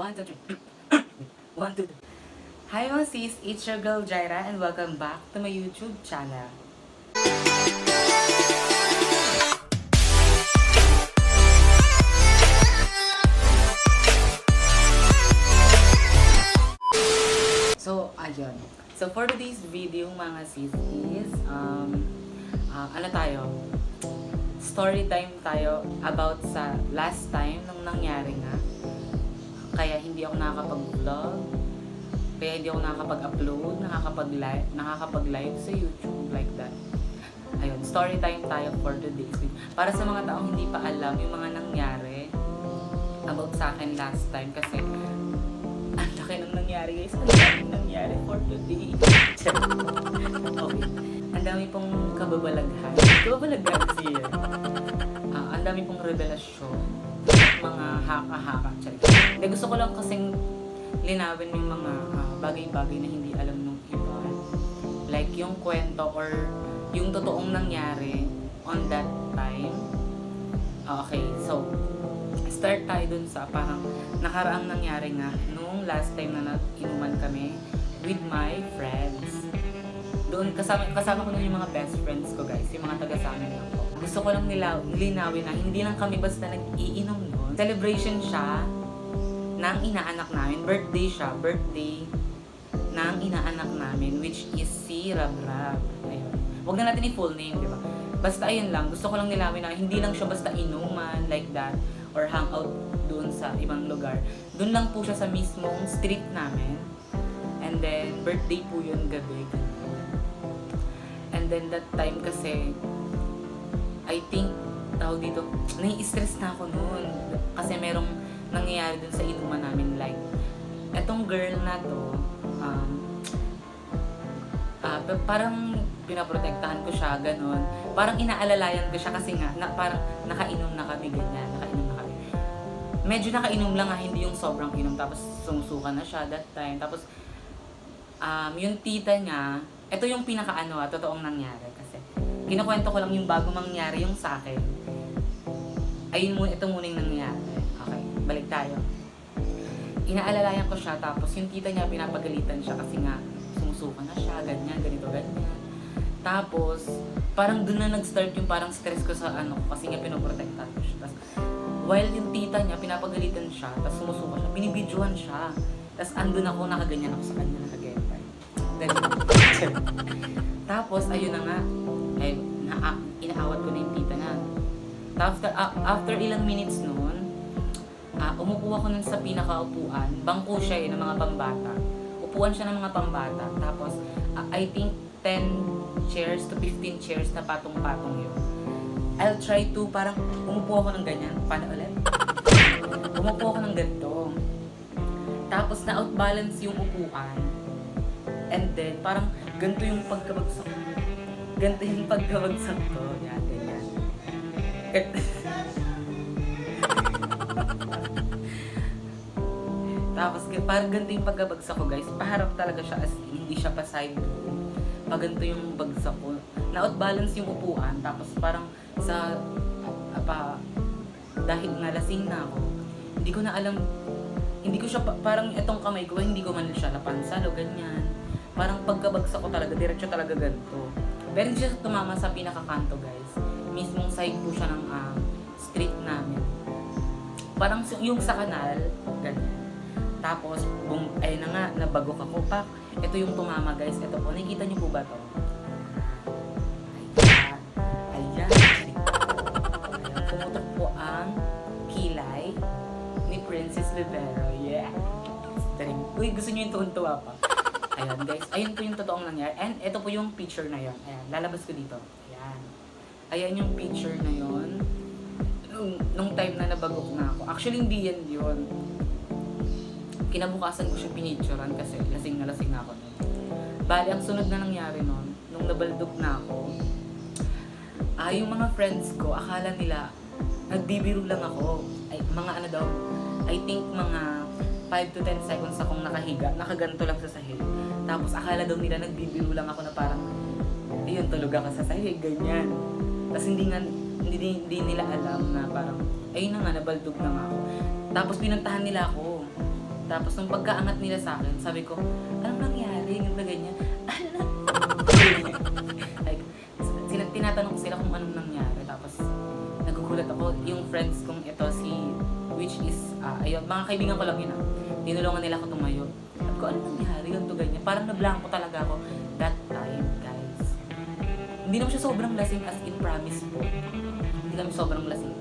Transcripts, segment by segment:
One, two, three. One, two, three. Hi mga it's your girl Jaira and welcome back to my YouTube channel. So, ayun. So, for today's video mga sis is, um, ah, ano tayo? Story time tayo about sa last time nung nangyari nga. Kaya hindi ako nakakapag-vlog. Kaya hindi ako nakakapag-upload, nakakapag-live, nakakapag-live sa YouTube like that. Ayun, story time tayo for video. Para sa mga taong hindi pa alam yung mga nangyari about sa akin last time kasi ang laki nang nangyari guys. Ang daming nangyari for today. okay. Ang dami pong kababalaghan. Kababalaghan siya. Ah, ang dami pong revelasyon. Mga haka-haka. Hindi, gusto ko lang kasing linawin yung mga ah, bagay-bagay na hindi alam nung iba. Like yung kwento or yung totoong nangyari on that time. Okay, so start tayo dun sa parang nakaraang nangyari nga nung last time na nag-inuman kami with my friends. Doon kasama, kasama ko nun yung mga best friends ko guys, yung mga taga sa amin lang po. Gusto ko lang nila linawin na hindi lang kami basta nag-iinom. Celebration siya ng inaanak namin. Birthday siya, birthday ng inaanak namin which is si Rab Rab. Ayun. Huwag na natin i-full name, di ba? Basta ayun lang, gusto ko lang nilawin na hindi lang siya basta inuman like that or hangout doon sa ibang lugar. Doon lang po siya sa mismong street namin. And then, birthday po yun gabi. And then that time kasi, I think, tawag dito, nai-stress na ako noon. Kasi merong nangyayari dun sa inuman namin. Like, etong girl na to, um, ah, pa- parang pinaprotektahan ko siya, ganun. Parang inaalalayan ko siya kasi nga, na, parang nakainom na kami, ganyan, nakainom na kami. Medyo nakainom lang nga, hindi yung sobrang inom, tapos sumusuka na siya that time. Tapos, um, yung tita niya, ito yung pinaka-ano, ah, totoong nangyari kasi. Kinukwento ko lang yung bago mangyari yung sa akin. Ayun muna, ito muna yung nangyari. Balik tayo. Inaalalayan ko siya, tapos yung tita niya pinapagalitan siya kasi nga sumusuka na siya, ganyan, ganito, ganyan. Tapos, parang doon na nag-start yung parang stress ko sa ano, kasi nga pinoprotektahan ko siya. Tapos, while yung tita niya, pinapagalitan siya, tapos sumusuka siya, binibidyohan siya. Tapos, andun ako, nakaganyan ako sa kanya, nakagetay. Ganyan. tapos, ayun na nga, ay, na, inaawat ko na yung tita na. After, a- after ilang minutes noon, ah, umupo ako nun sa pinakaupuan. Bangko siya eh, ng mga pambata. Upuan siya ng mga pambata. Tapos, ah, I think 10 chairs to 15 chairs na patong-patong yun. I'll try to, parang umupo ako ng ganyan. Paano ulit? Umupo ako ng ganito. Tapos, na-outbalance yung upuan. And then, parang ganito yung pagkabagsak. Ganito yung pagkabagsak ko. Yan, ganyan. Parang ganito yung pagkabagsak ko guys. Paharap talaga siya as in, hindi siya pa side view. Pag ganito yung bagsak ko. Na-outbalance yung upuan. Tapos parang sa, apa, dahil nga lasing na ako, hindi ko na alam, hindi ko siya, pa- parang itong kamay ko, hindi ko man siya napansan o ganyan. Parang pagkabagsak ko talaga, diretso talaga ganito. Pero hindi siya tumama sa pinakakanto guys. Mismong side po siya ng ah, street namin. Parang yung sa kanal. Tapos, bum, ay na nga, nabagok ako pa. Ito yung tumama guys. Ito po, nakikita niyo po ba to? Ayan. Ayan. Ayan. Pumutok po ang kilay ni Princess Rivero. Yeah. Daring. Uy, gusto niyo yung tuwan-tuwa pa. Ayan guys, ayun po yung totoong nangyari. And ito po yung picture na yon. Ayan, lalabas ko dito. Ayan. Ayan yung picture na yon. Nung, nung time na nabagok na ako. Actually, hindi yan yun kinabukasan ko siya pinicturan kasi lasing na lasing ako nun. Bali, ang sunod na nangyari nun, nung nabaldog na ako, ah, yung mga friends ko, akala nila, nagbibiro lang ako. Ay, mga ano daw, I think mga 5 to 10 seconds akong nakahiga, nakaganto lang sa sahig. Tapos akala daw nila nagbibiro lang ako na parang, ayun, tulog ako sa sahig, ganyan. Tapos hindi nga, hindi, hindi nila alam na parang, ayun na nga, nabaldog na nga ako. Tapos pinuntahan nila ako Tapos nung pagkaangat nila sa akin, sabi ko, anong nangyari? Ganito ganyan. Ano like, sila, tinatanong ko sila kung anong nangyari. Tapos nagugulat ako. Yung friends kong ito, si, which is, ah, ayun, mga kaibigan ko lang yun ah. Tinulungan nila ako tumayo. Sabi ko, anong nangyari? Ganito ganyan. Parang nablanko talaga ako that time, guys. Hindi naman siya sobrang lasing as in promise po. Hindi kami sobrang lasing.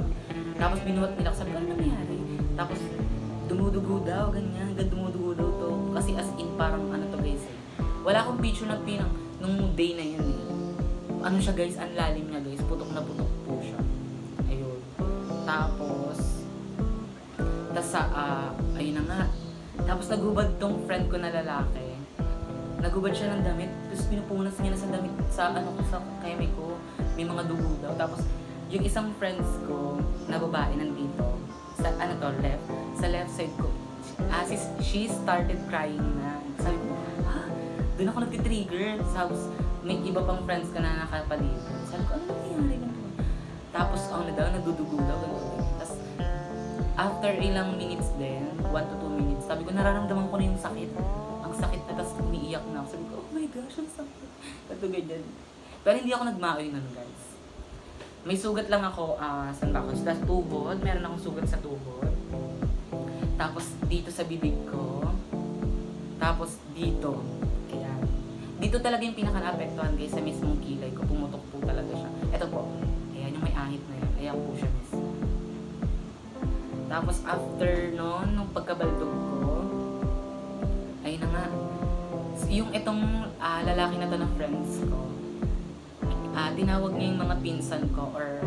Tapos binuhat nila ako, sabi ko, ano nangyari? Tapos dumudugo daw, ganyan, hanggang dumudugo daw to. Kasi as in, parang ano to guys eh. Wala akong picture na pinang, nung day na yun eh. Ano siya guys, ang lalim niya guys, putok na putok po siya. Ayun. Tapos, tas sa, ah, ayun na nga. Tapos nagubad tong friend ko na lalaki. Nagubad siya ng damit, tapos pinupunas niya na sa damit, sa ano ko, sa keme ko. May mga dugo daw. Tapos, yung isang friends ko na babae nandito, sa ano to, left, sa left side ko, ah, she, she started crying na. Sabi ko, ha? Doon ako nagtitrigger. Tapos, may iba pang friends ka na nakapaligid. Sabi ko, ano nangyayari ganito? Tapos, ano daw, nagdudugo daw. Tapos, after ilang minutes din, 1 to 2 minutes, sabi ko, nararamdaman ko na yung sakit. Ang sakit na, tapos umiiyak na ako. Sabi ko, oh my gosh, ang sakit. Ito ganyan. Pero hindi ako nagmaoy nun, guys. May sugat lang ako, ah, saan ba ako? Sa tuhod, meron akong sugat sa tuhod. Tapos dito sa bibig ko. Tapos dito. Kaya, dito talaga yung pinaka-naapektuhan guys sa mismong kilay ko. Pumutok po talaga siya. Ito po. Ayan yung may ahit na yan. Ayan po siya mismo. Tapos after nun, nung pagkabaldog ko, ayun na nga. Yung itong ah, lalaki na to ng friends ko, ah tinawag niya yung mga pinsan ko or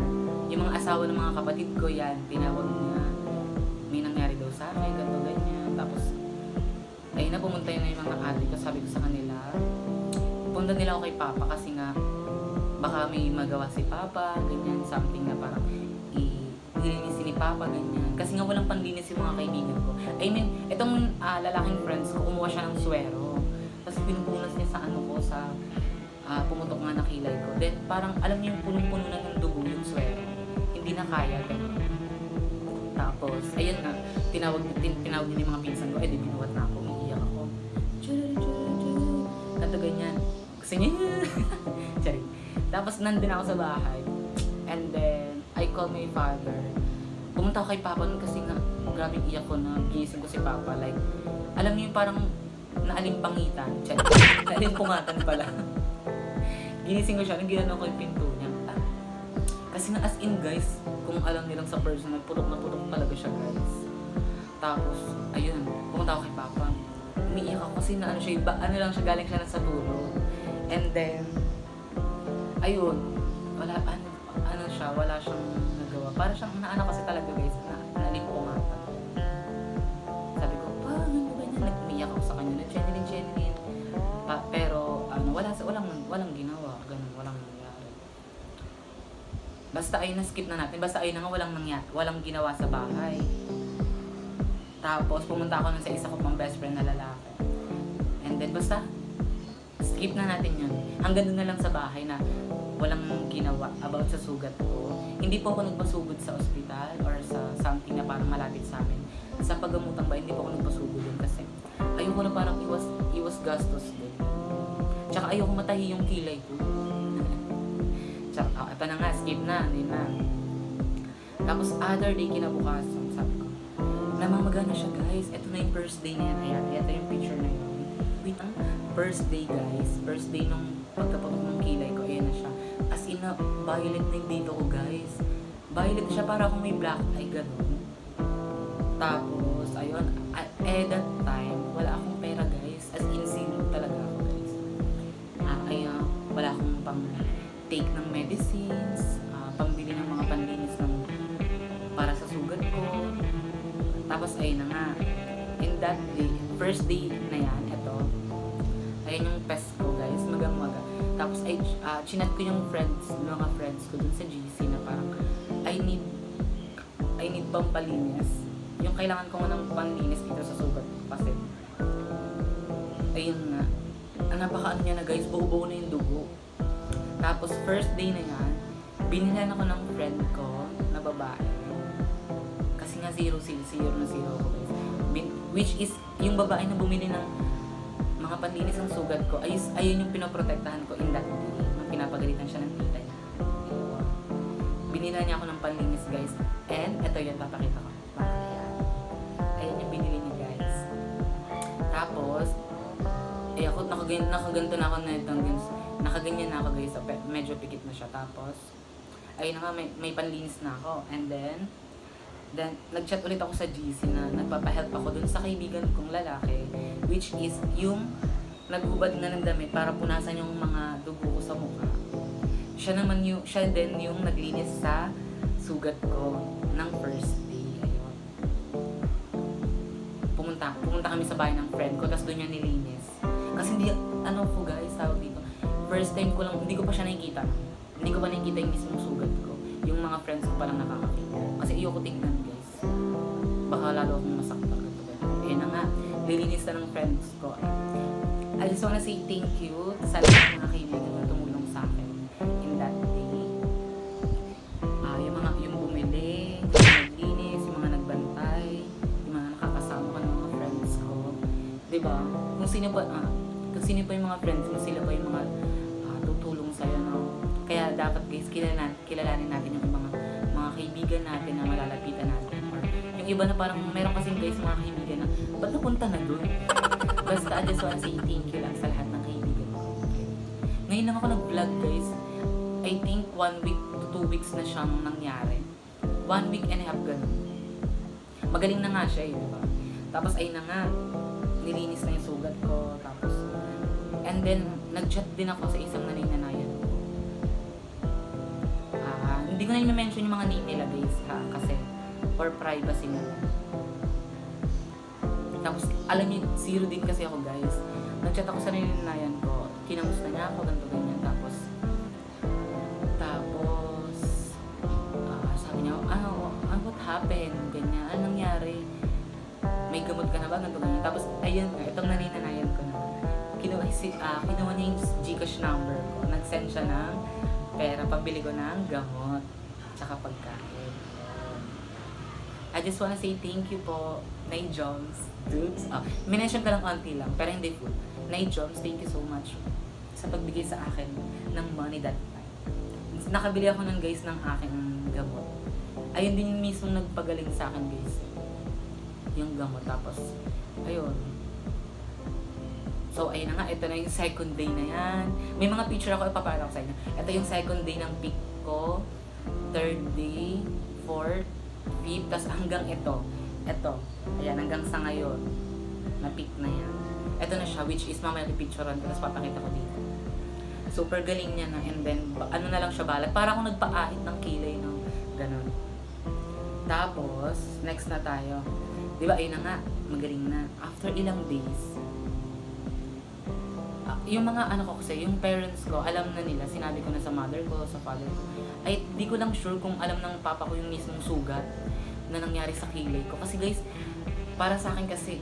yung mga asawa ng mga kapatid ko yan, tinawag niya. Pumunta yun na yung mga ate ko. Sabi ko sa kanila, punta nila ako kay Papa kasi nga, baka may magawa si Papa, ganyan, something na parang nilinisin ni Papa, ganyan. Kasi nga walang panlinis yung mga kaibigan ko. I mean, itong ah, lalaking friends ko, kumuha siya ng swero. Tapos pinupunas niya sa ano ko, sa ah, pumutok nga na kilay ko. Then parang alam niyo yung punong-puno na ng dugo yung swero. Hindi na kaya, ganyan. Tapos, ayun na, tinawag, tin, tinawag niya yung mga pinsan ko, eh di binuhat na ako. Gusto niya, Sorry. Tapos nandun ako sa bahay. And then, I call my father. Pumunta ako kay Papa nun kasi nga, grabe iyak ko na gising ko si Papa. Like, alam niyo yung parang naalimpangitan. Check. Naalimpungatan pala. Ginising ko siya, nang ginano ko yung pinto niya. Ah, kasi nga as in guys, kung alam nilang sa personal, putok na putok talaga siya guys. Tapos, ayun, pumunta ako kay Papa. Umiiyak ako kasi na ano siya, iba, ano lang siya, galing siya na sa tulog. And then, ayun, wala, ano, ano siya, wala siyang nagawa. Para siyang naano kasi talaga guys, na nalimpungatan. Sabi ko, pa, ano ba niya? Nag-umiyak ako sa kanya, nag-chenilin, chenilin. Pa, pero, ano, wala, walang, walang ginawa, ganun, walang nangyari. Basta ay na-skip na natin, basta ay na nga walang nangyari, walang ginawa sa bahay. Tapos, pumunta ako nun sa isa ko pang best friend na lalaki. And then, basta, skip na natin yun. Hanggang doon na lang sa bahay na walang ginawa about sa sugat ko. Hindi po ako nagpasugod sa ospital or sa something na parang malapit sa amin. Sa paggamutang ba, hindi po ako nagpasugod yun kasi ayoko na parang iwas, iwas gastos din. Tsaka ayoko matahi yung kilay ko. Tsaka, oh, ito na nga, skip na, hindi na. Tapos other day kinabukasan, sabi ko, namamagana siya guys. Ito na yung first day na yan. Ayan, ito yung picture na yun. Wait, ah, first day guys. First day nung pagkaputok ng kilay ko, ayan na siya. As in na, violet na yung dito ko guys. Violet siya para akong may black eye, ganun. Tapos, ayun, at eh that time, wala akong pera guys. As in, zero talaga ako guys. Ah, ayun, wala akong pang take ng medicines, ah, pambili ng mga panlinis ng para sa sugat ko. Tapos ayun na nga, in that day, first day chinat ko yung friends, mga friends ko dun sa GC na parang, I need, I need pampalinis. Yung kailangan ko ng panlinis dito sa sugat ko kasi, ayun nga, ang napaka ano niya na guys, buo-buo na yung dugo. Tapos first day na yan, binilhan ako ng friend ko na babae. Kasi nga zero zero, zero na zero ako guys. Which is, yung babae na bumili ng mga panlinis ng sugat ko, ayus, ayun yung pinoprotektahan ko in that day. Pinapagalitan siya ng tita niya. Binila niya ako ng panlinis guys. And ito yun, papakita ko. Bakit? Ayun yung binili niya guys. Tapos, eh ako, nakaganyan, nakaganto na ako na itong guys. Nakaganyan na ako guys. So, medyo pikit na siya. Tapos, ayun na nga, may, may panlinis na ako. And then, then, nag-chat ulit ako sa GC na nagpapahelp ako dun sa kaibigan kong lalaki. Which is, yung naghubad na ng damit para punasan yung mga dugo ko sa mukha. Siya naman yung, siya din yung naglinis sa sugat ko ng first day. Ayun. Pumunta, pumunta kami sa bahay ng friend ko, tapos doon niya nilinis. Kasi hindi, ano po guys, tawag dito. First time ko lang, hindi ko pa siya nakikita. Hindi ko pa nakikita yung mismong sugat ko. Yung mga friends ko pa lang nakakakita. Kasi ayoko tingnan guys. Baka lalo akong masaktan. Eh na nga, lilinis na ng friends ko. I just wanna say thank you sa lahat ng mga kaibigan na tumulong sa akin in that day. Ah, yung mga yung bumili, yung naglinis, yung mga nagbantay, yung mga nakakasama ko ng mga friends ko. 'Di ba? Kung sino ba ah, kung sino pa yung mga friends mo, sila pa yung mga ah, tutulong sa no? Kaya dapat guys, kilalanin, kilalanin natin yung mga mga kaibigan natin na malalapitan natin. Yung iba na parang meron kasing guys mga kaibigan na ba't napunta na doon? Basta I just wanna say thank you lang sa lahat ng kaibigan ko. Ngayon lang ako nag-vlog guys. I think one week to two weeks na siyang nangyari. One week and a half ganun. Magaling na nga siya eh, di ba? Tapos ay na nga, nilinis na yung sugat ko. Tapos, and then, nag-chat din ako sa isang nanay-nanayan ko. Ah, hindi ko na i-mention yung mga name nila guys ha, kasi for privacy na. Tapos, alam niyo, zero din kasi ako guys. Nag-chat ako sa nanay-nanayan ko. Kinamusta niya ako, ganito ganyan. Tapos, tapos, ah, sabi niya, ano, ano, what happened? Ganyan, ano nangyari? May gamot ka na ba? Ganito, ganyan. Tapos, ayun nga, itong naninanayan ko na. Kinuha, si, ah, kinuha niya yung Gcash number ko. Nag-send siya ng pera, pambili ko ng gamot. Tsaka pagkain. I just wanna say thank you po, Nay Joms. Dudes. Ah, minention ka lang konti lang, pero hindi full. Nay Joms, thank you so much sa pagbigay sa akin ng money that time. Nakabili ako ng guys ng aking gamot. Ayun din yung mismo nagpagaling sa akin guys. Yung gamot. Tapos, ayun. So, ayun na nga. Ito na yung second day na yan. May mga picture ako ipapala ko sa inyo. Ito yung second day ng peak ko. Third day. Fourth. Fifth. Tapos hanggang ito. Ito. Ayan, hanggang sa ngayon. Na peak na yan. Ito na siya, which is mamaya pipicturean ko. Tapos papakita ko dito. Super galing niya na. And then, ano na lang siya balat. Para akong nagpaahit ng kilay ng ganun. Tapos, next na tayo. Di ba, ayun na nga. Magaling na. After ilang days, ah, yung mga ano ko kasi, yung parents ko, alam na nila, sinabi ko na sa mother ko, sa father ko, ay di ko lang sure kung alam ng papa ko yung mismong sugat na nangyari sa kilay ko. Kasi guys, para sa akin kasi,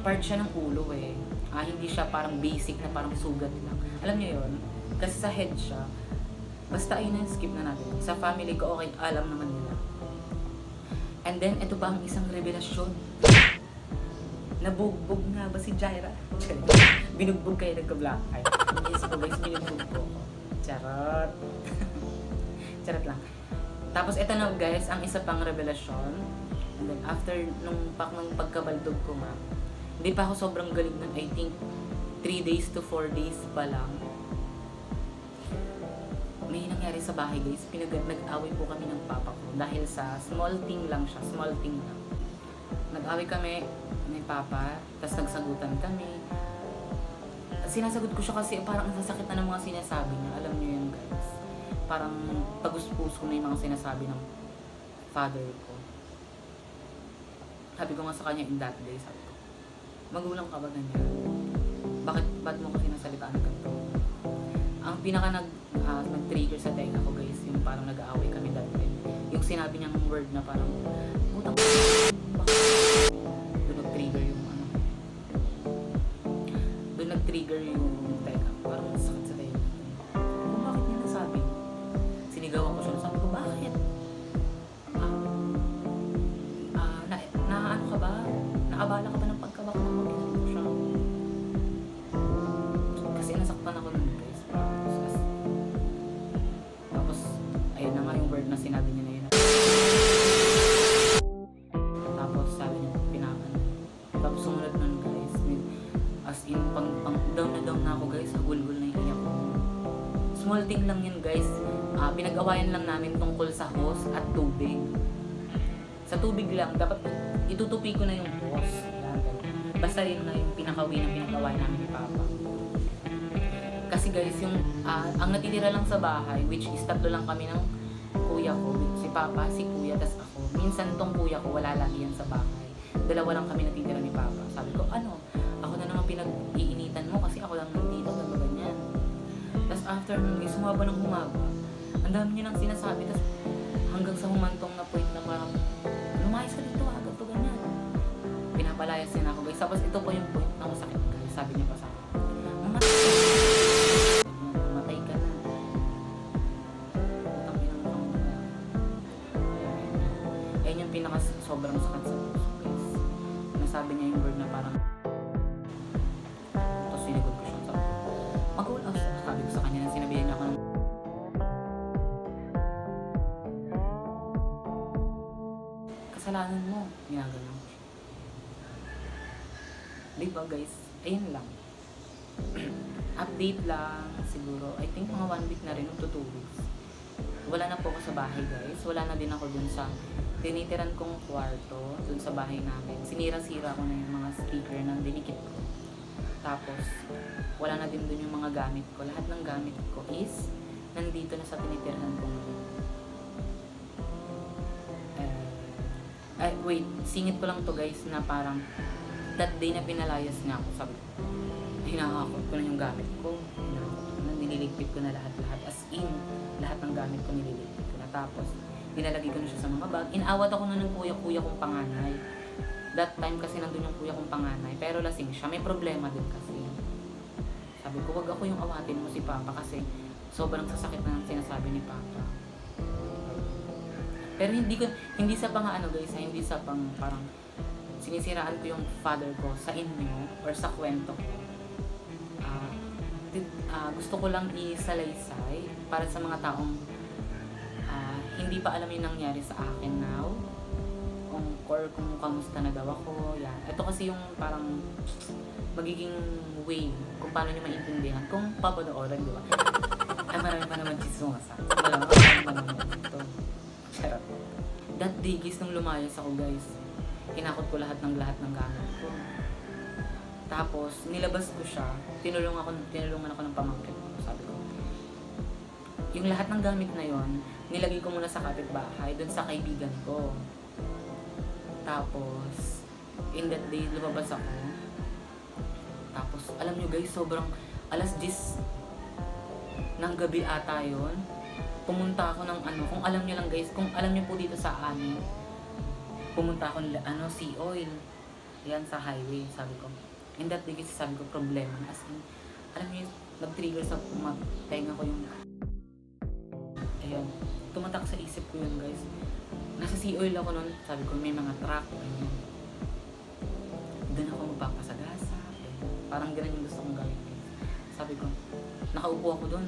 part siya ng ulo eh. Ah, hindi siya parang basic na parang sugat lang. Alam niyo yon Kasi sa head siya. Basta ayun na skip na natin. Sa family ko, okay, alam naman nila. And then, ito ba ang isang revelasyon? Nabugbog nga ba si Jaira? Binugbog kayo nagka-black eye. Yes po guys, binugbog ko. Charot. Charot lang. Tapos ito na guys, ang isa pang revelasyon. And then after nung, pak, nung pagkabaldog ko nga, hindi pa ako sobrang galing nun. I think 3 days to 4 days pa lang. May nangyari sa bahay guys. Pinag nag-away po kami ng papa ko. Dahil sa small thing lang siya. Small thing lang. Nag-away kami ni papa. Tapos nagsagutan kami. Sinasagot ko siya kasi parang ang sasakit na ng mga sinasabi niya. Parang tagus-puso na yung mga sinasabi ng father ko. Sabi ko nga sa kanya in that day, sabi ko, magulang ka ba ganyan? Bakit, ba't mo ko sinasalitaan ng ganito? Ang pinaka nag, ah, nag-trigger sa tenga ko guys, yung parang nag-aaway kami that time. Yung sinabi niyang word na parang, putang? Doon nag-trigger yung ano. Doon nag-trigger yung tenga. Parang sakit sa na sinabi niya na yun. Tapos sabi niya, pinakan. Tapos sumunod nun guys, as in, pang, pang down na down na ako guys, hagulgul na yung iyak ko. Small thing lang yun guys, uh, pinag-awayan lang namin tungkol sa hose at tubig. Sa tubig lang, dapat itutupi ko na yung hose. Basta yun na yung pinakawi na pinag-awayan namin ni Papa kasi guys, yung uh, ang natitira lang sa bahay, which is tatlo lang kami ng Papa, si kuya, tas ako. Minsan tong kuya ko, wala lagi yan sa bahay. Dalawa lang kami natitira ni Papa. Sabi ko, ano, ako na naman pinag-iinitan mo kasi ako lang nandito, gano'n ganyan. Tapos after nun, guys, humaba ng humaba. Ang dami niya nang sinasabi, tapos hanggang sa humantong na point na parang, lumayas ka dito, agad to ganyan. Pinapalayas din ako guys. Tapos ito po yung point na masakit. Sabi niya pa sa akin, mamatay lang siguro. I think mga one week na rin, to two weeks. Wala na po ako sa bahay guys. Wala na din ako dun sa tinitiran kong kwarto dun sa bahay namin. Sinira-sira ko na yung mga speaker na dinikit ko. Tapos, wala na din dun yung mga gamit ko. Lahat ng gamit ko is nandito na sa tinitirahan ko ngayon. Eh, ay, wait, singit ko lang to guys na parang that day na pinalayas niya ako, sabi ko, hinahakot ko na yung gamit ko. Hinahakot ko na, lahat-lahat. As in, lahat ng gamit ko nililigpit ko na. Tapos, nilalagay ko na siya sa mga bag. Inawat ako na ng kuya-kuya kong panganay. That time kasi nandun yung kuya kong panganay. Pero lasing siya. May problema din kasi. Sabi ko, wag ako yung awatin mo si Papa kasi sobrang sasakit na ng sinasabi ni Papa. Pero hindi ko hindi sa pang ano guys, ha, hindi sa pang parang sinisiraan ko yung father ko sa inyo or sa kwento ko. Ah, gusto ko lang isalaysay para sa mga taong ah, hindi pa alam yung nangyari sa akin now. Kung or kung kamusta na daw ako yan. Ito kasi yung parang magiging way kung paano nyo maintindihan. Kung papanoorin di ba? Ay marami pa naman chismosa. Marami pa naman ito Charot. That guys, nung lumayas ako, guys, hinakot ko lahat ng lahat ng gamit ko. Tapos, nilabas ko siya, tinulong ako, tinulungan ako ng pamangkin ko. Sabi ko, yung lahat ng gamit na yon nilagay ko muna sa kapitbahay, dun sa kaibigan ko. Tapos, in that day, lumabas ako. Tapos, alam nyo guys, sobrang alas 10 ng gabi ata yon pumunta ako ng ano, kung alam niyo lang guys, kung alam niyo po dito sa amin, pumunta ako ng ano, sea oil. Yan sa highway, sabi ko. In that day kasi sabi ko, problema na. As in, alam niyo, nag-trigger sa mag tenga ko yung ayun, tumatak sa isip ko yun guys. Nasa sea oil ako nun, sabi ko, may mga truck, ganyan. Doon ako magpapasagasa. Parang ganun yung gusto kong gawin. Sabi ko, nakaupo ako doon.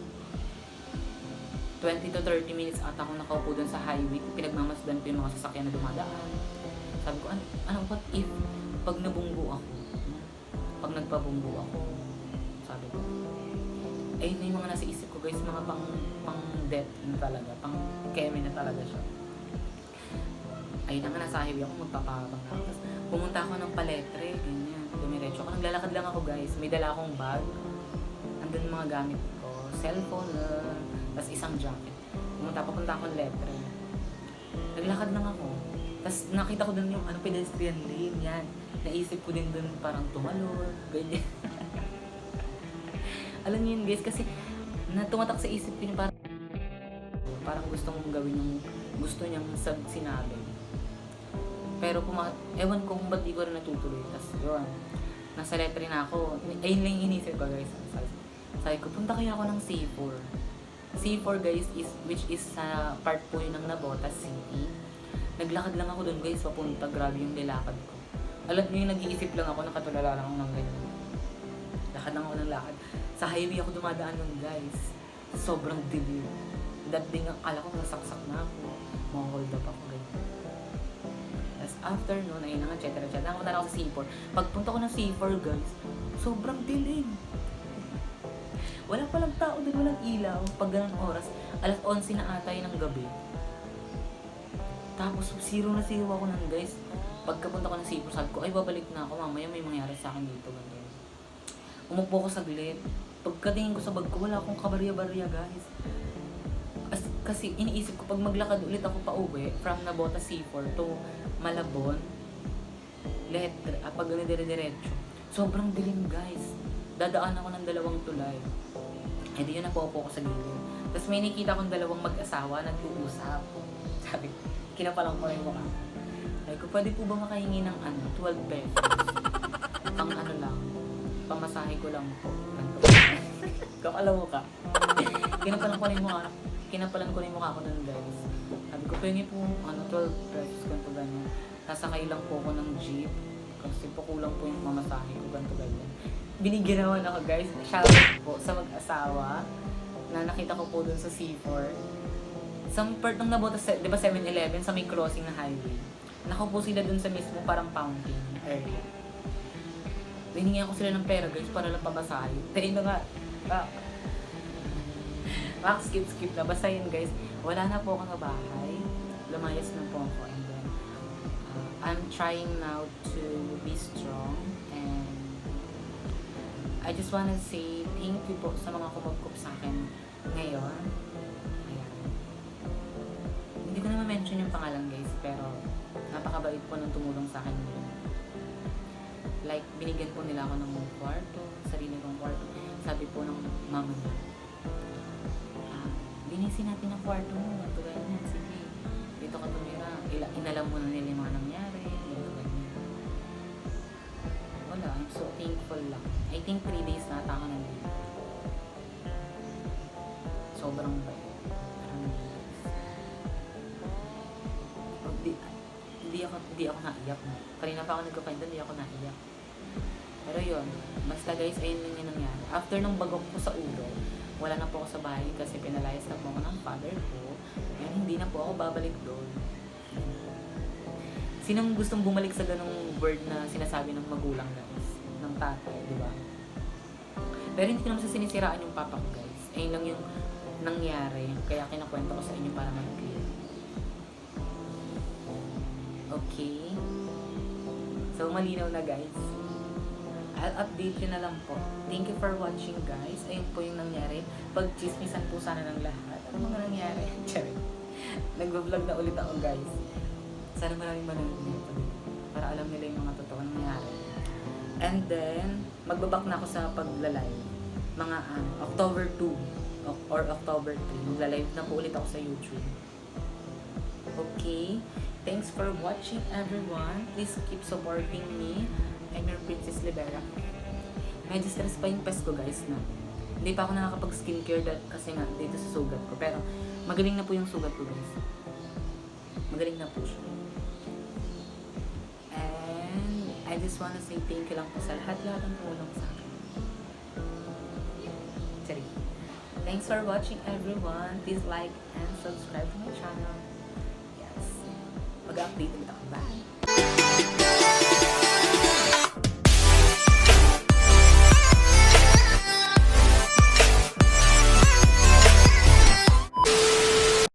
20 to 30 minutes ata ako nakaupo doon sa highway. Pinagmamasdan ko yung mga sasakyan na dumadaan. Sabi ko, ano, ano what if pag nabunggo ako? Pag nagpabunggo ako? Sabi ko. Eh, na yung mga nasa isip ko guys, mga pang, pang death na talaga. Pang keme na talaga siya. Ayun na nga, nasa highway ako, magpapabang ako. Tapos pumunta ako ng paletre, ganyan. Dumiretso ako. Naglalakad lang ako guys. May dala akong bag. Andun yung mga gamit ko. Cellphone, uh, tapos isang jacket. Pumunta, papunta ako ng letre. Naglakad lang ako. Tapos nakita ko dun yung ano, pedestrian lane, yan. Naisip ko din dun parang tumalon, ganyan. Alam niyo yun guys, kasi na tumatak sa isip ko yung parang parang gusto mong gawin yung gusto niyang sab sinabi. Pero kung ma- ewan ko kung ba't di ko rin natutuloy. Tapos yun, nasa letre na ako. Ayun lang inisip ko guys. Sabi, sabi ko, punta kaya ako ng C4. C4 guys is which is sa part po yun ng Navotas City. Naglakad lang ako doon guys papunta. Grabe yung nilakad ko. Alam niyo yung nag-iisip lang ako, nakatulala lang ako ng ganyan. Lakad lang ako ng lakad. Sa highway ako dumadaan nun guys. Sobrang dilim. That day akala ko nasaksak na ako. Mga up ako ganyan. Tapos after nun, ayun na nga, etc. etc. Nakapunta na ako sa C4. Pagpunta ko ng C4, guys, sobrang dilim. Wala palang tao din, walang ilaw. Pag ganun oras, alas 11 na ata yun ng gabi. Tapos, zero na zero ako nun, guys. Pagkapunta ko ng C4, sabi ko, ay, babalik na ako. Mamaya may mangyari sa akin dito. Ganyan. Umupo ko saglit. Pagkatingin ko sa bag ko, wala akong kabarya-barya, guys. As, kasi iniisip ko, pag maglakad ulit ako pa uwi, from Nabota C4 to Malabon, letre, ah, pag gano'n dire-diretso, sobrang dilim, guys. Dadaan ako ng dalawang tulay. Eh di yun, napopo ko sa gilid. Tapos may nakita akong dalawang mag-asawa, nag-uusap. Sabi ko, kinapalang ko yung mukha. Sabi ko, pwede po ba makahingi ng ano, 12 pesos? Pang ano lang, pamasahe ko lang po. Ganito. Kakala mo ka. Kinapalan ko yung mukha, kinapalan ko yung mukha ko nun guys. Sabi ko, pengi po, ano, 12 pesos, ganito ganyan. Sasakay lang po ako ng jeep. Kasi po kulang po yung mamasahe ko, ganito ganyan. Binigyan naman ako guys, shoutout po sa mag-asawa na nakita ko po dun sa C4. Sa part ng nabota, sa- di ba 7-Eleven, sa may crossing na highway. Nakaupo sila dun sa mismo parang fountain area. Hiningihan ko sila ng pera guys para lang pamasahe. Dahil na nga, ah, Max, skip, skip na. Basta yun guys, wala na po ako sa bahay. Lumayas na po ako. And then, uh, I'm trying now to be strong. And I just wanna say thank you po sa mga kumagkup sa akin ngayon. Ma-mention yung pangalan guys, pero napakabait po nung tumulong sa akin ngayon. Like, binigyan po nila ako ng kwarto, sarili kong kwarto. Sabi po ng mama niya, ah, linisin natin ang kwarto mo, ganito ganyan, sige. Dito ka tumira, inalam mo na nila yung mga nangyari. Wala, I'm so thankful lang. I think 3 days na ata ako nandito. Sobrang bait. Pa ako nagkakwento, hindi ako naiyak. Pero yun, basta guys, ayun lang yung nangyari. After nung bagok ko sa ulo, wala na po ako sa bahay kasi pinalayas na po ako ng father ko. Ngayon, hindi na po ako babalik doon. Sinong gustong bumalik sa ganong word na sinasabi ng magulang guys? Ng tatay, di ba? Pero hindi ko naman sa sinisiraan yung papa ko guys. Ayun lang yung nangyari. Kaya kinakwento ko sa inyo para mag-clear. Okay. So, malinaw na guys. I'll update you na lang po. Thank you for watching guys. Ayun po yung nangyari. Pag-chismisan po sana ng lahat. Ano mga nangyari? Charing. Nag-vlog na ulit ako guys. Sana maraming manonood nito. Para alam nila yung mga totoo nangyari. And then, magbabak na ako sa pagla-live. Mga ano, October 2 o- or October 3. Magla-live na po ulit ako sa YouTube. Okay? Thanks for watching everyone. Please keep supporting me. I'm your Princess Libera. Medyo stress pa yung pes ko guys na. Hindi pa ako nakakapag-skincare dahil kasi nga dito sa sugat ko. Pero magaling na po yung sugat ko guys. Magaling na po siya. And I just wanna say thank you lang po sa lahat-lahat ng tumulong sa akin. Sorry. Thanks for watching everyone. Please like and subscribe to my channel. Mag-update ulit ako. Bye!